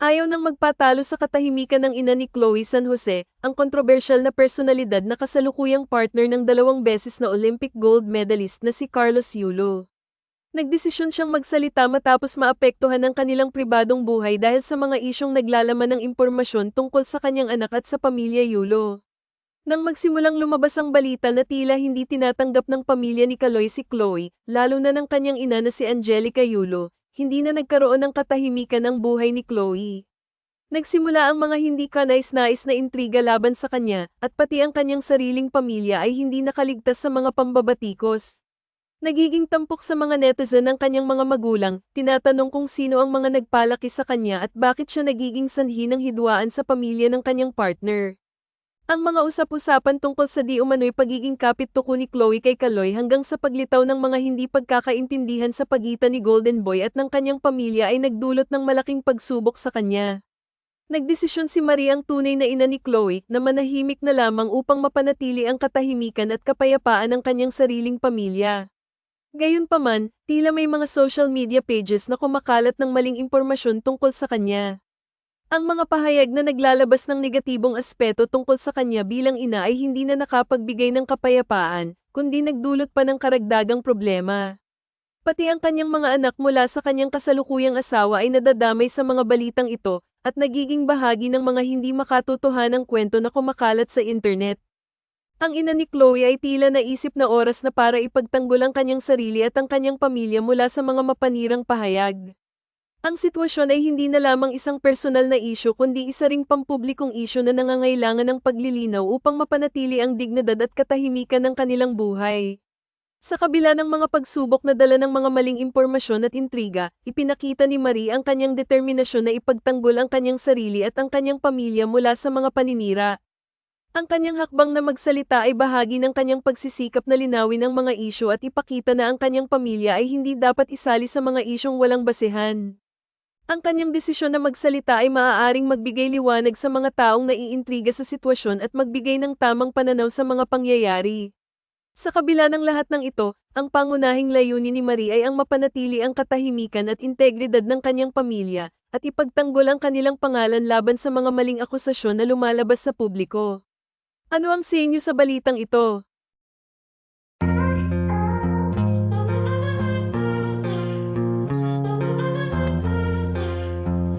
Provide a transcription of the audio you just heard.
Ayaw nang magpatalo sa katahimikan ng ina ni Chloe San Jose, ang kontrobersyal na personalidad na kasalukuyang partner ng dalawang beses na Olympic gold medalist na si Carlos Yulo. Nagdesisyon siyang magsalita matapos maapektuhan ang kanilang pribadong buhay dahil sa mga isyong naglalaman ng impormasyon tungkol sa kanyang anak at sa pamilya Yulo. Nang magsimulang lumabas ang balita na tila hindi tinatanggap ng pamilya ni Kaloy si Chloe, lalo na ng kanyang ina na si Angelica Yulo, hindi na nagkaroon ng katahimikan ang buhay ni Chloe. Nagsimula ang mga hindi kanais-nais na intriga laban sa kanya, at pati ang kanyang sariling pamilya ay hindi nakaligtas sa mga pambabatikos. Nagiging tampok sa mga netizen ang kanyang mga magulang, tinatanong kung sino ang mga nagpalaki sa kanya at bakit siya nagiging sanhi ng hidwaan sa pamilya ng kanyang partner. Ang mga usap-usapan tungkol sa di umano'y pagiging kapit tuko ni Chloe kay Kaloy hanggang sa paglitaw ng mga hindi pagkakaintindihan sa pagitan ni Golden Boy at ng kanyang pamilya ay nagdulot ng malaking pagsubok sa kanya. Nagdesisyon si Marie ang tunay na ina ni Chloe na manahimik na lamang upang mapanatili ang katahimikan at kapayapaan ng kanyang sariling pamilya. Gayunpaman, tila may mga social media pages na kumakalat ng maling impormasyon tungkol sa kanya. Ang mga pahayag na naglalabas ng negatibong aspeto tungkol sa kanya bilang ina ay hindi na nakapagbigay ng kapayapaan, kundi nagdulot pa ng karagdagang problema. Pati ang kanyang mga anak mula sa kanyang kasalukuyang asawa ay nadadamay sa mga balitang ito, at nagiging bahagi ng mga hindi makatotohanang kwento na kumakalat sa internet. Ang ina ni Chloe ay tila naisip na oras na para ipagtanggol ang kanyang sarili at ang kanyang pamilya mula sa mga mapanirang pahayag. Ang sitwasyon ay hindi na lamang isang personal na isyo kundi isa ring pampublikong isyo na nangangailangan ng paglilinaw upang mapanatili ang dignidad at katahimikan ng kanilang buhay. Sa kabila ng mga pagsubok na dala ng mga maling impormasyon at intriga, ipinakita ni Marie ang kanyang determinasyon na ipagtanggol ang kanyang sarili at ang kanyang pamilya mula sa mga paninira. Ang kanyang hakbang na magsalita ay bahagi ng kanyang pagsisikap na linawin ang mga isyo at ipakita na ang kanyang pamilya ay hindi dapat isali sa mga isyong walang basehan. Ang kanyang desisyon na magsalita ay maaaring magbigay liwanag sa mga taong naiintriga sa sitwasyon at magbigay ng tamang pananaw sa mga pangyayari. Sa kabila ng lahat ng ito, ang pangunahing layunin ni Marie ay ang mapanatili ang katahimikan at integridad ng kanyang pamilya, at ipagtanggol ang kanilang pangalan laban sa mga maling akusasyon na lumalabas sa publiko. Ano ang sa inyo sa balitang ito?